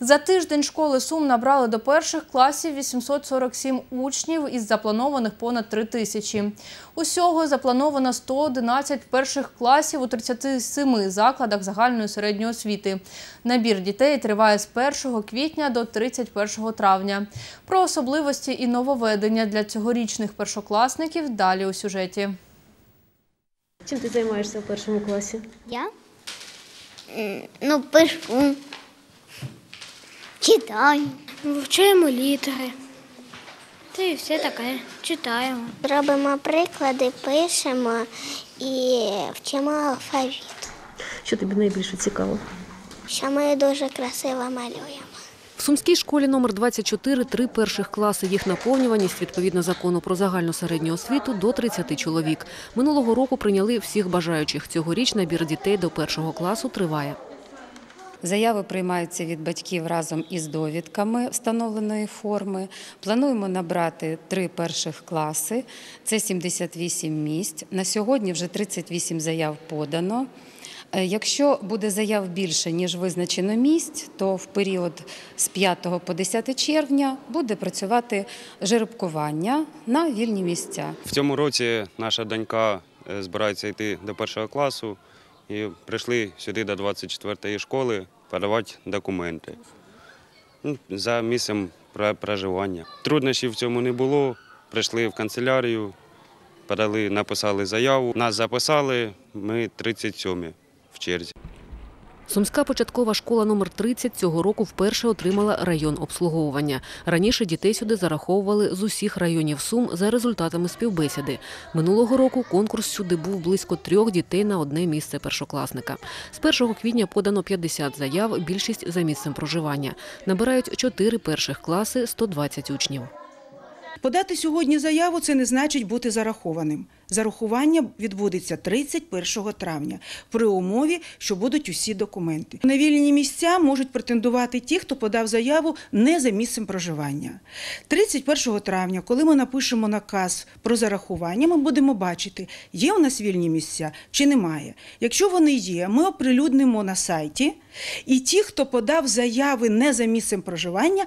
За тиждень школи Сум набрали до перших класів 847 учнів із запланованих понад 3 тисячі. Усього заплановано 111 перших класів у 37 закладах загальної середньої освіти. Набір дітей триває з 1 квітня до 31 травня. Про особливості і нововведення для цьогорічних першокласників далі у сюжеті. Чим ти займаєшся в першому класі? Я? Ну, пишу. Читаю. Вивчаємо літери. Та і все таке. Читаємо. Робимо приклади, пишемо і вчимо алфавіт. Що тобі найбільше цікаво? Що ми дуже красиво малюємо. В Сумській школі номер 24 три перших класи. Їх наповнюваність відповідно закону про загальну середню освіту до 30 чоловік. Минулого року прийняли всіх бажаючих. Цьогоріч набір дітей до першого класу триває. Заяви приймаються від батьків разом із довідками встановленої форми. Плануємо набрати три перших класи. Це 78 місць. На сьогодні вже 38 заяв подано. Е, Якщо буде заяв більше, ніж визначено місць, то в період з 5 по 10 червня буде працювати жеребкування на вільні місця. В цьому році наша донька е, збирається йти до першого класу і прийшли сюди до 24-ї школи подавати документи Ну, за місцем проживання. Труднощів в цьому не було. Прийшли в канцелярію, подали, написали заяву. Нас записали, ми 37 в черзі. Сумська початкова школа номер 30 цього року вперше отримала район обслуговування. Раніше дітей сюди зараховували з усіх районів Сум за результатами співбесіди. Минулого року конкурс сюди був близько трьох дітей на одне місце першокласника. З 1 квітня подано 50 заяв, більшість за місцем проживання. Набирають чотири перших класи, 120 учнів. Подати сьогодні заяву це не значить бути зарахованим. Зарахування відбудеться 31 травня при умові, що будуть усі документи. На вільні місця можуть претендувати ті, хто подав заяву не за місцем проживання. 31 травня, коли ми напишемо наказ про зарахування, ми будемо бачити, є у нас вільні місця чи немає. Якщо вони є, ми оприлюднимо на сайті, і ті, хто подав заяви не за місцем проживання,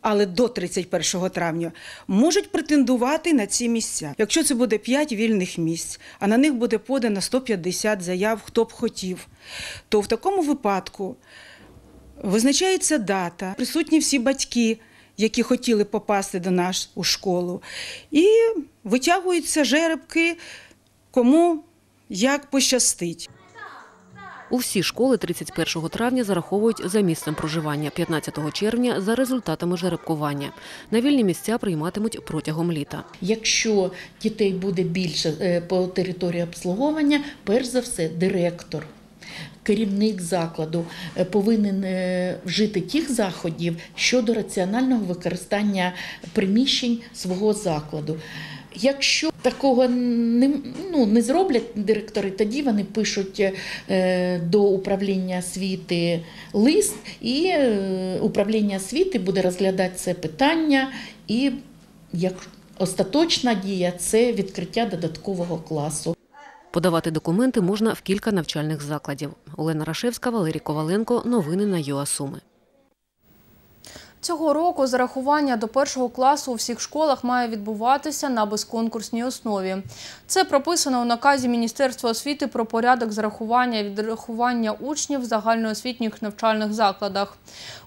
але до 31 травня можуть претендувати на ці місця. Якщо це буде 5 вільних місць, а на них буде подано 150 заяв, хто б хотів, то в такому випадку визначається дата, присутні всі батьки, які хотіли попасти до нас у школу, і витягуються жеребки, кому як пощастить. У всі школи 31 травня зараховують за місцем проживання, 15 червня – за результатами жеребкування. На вільні місця прийматимуть протягом літа. Якщо дітей буде більше е, по території обслуговування, перш за все, директор. Керівник закладу е, повинен е, вжити тих заходів щодо раціонального використання приміщень свого закладу. Якщо такого не, ну, не зроблять директори, тоді вони пишуть е, до управління освіти лист, і е, управління освіти буде розглядати це питання і як остаточна дія це відкриття додаткового класу. Подавати документи можна в кілька навчальних закладів. Олена Рашевська, Валерій Коваленко. Новини на ЮАСуми. Цього року зарахування до першого класу у всіх школах має відбуватися на безконкурсній основі. Це прописано у наказі Міністерства освіти про порядок зарахування і відрахування учнів в загальноосвітніх навчальних закладах.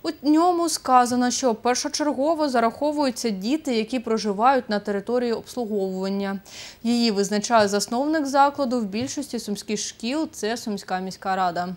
У ньому сказано, що першочергово зараховуються діти, які проживають на території обслуговування. Її визначає засновник закладу в більшості сумських шкіл – це Сумська міська рада.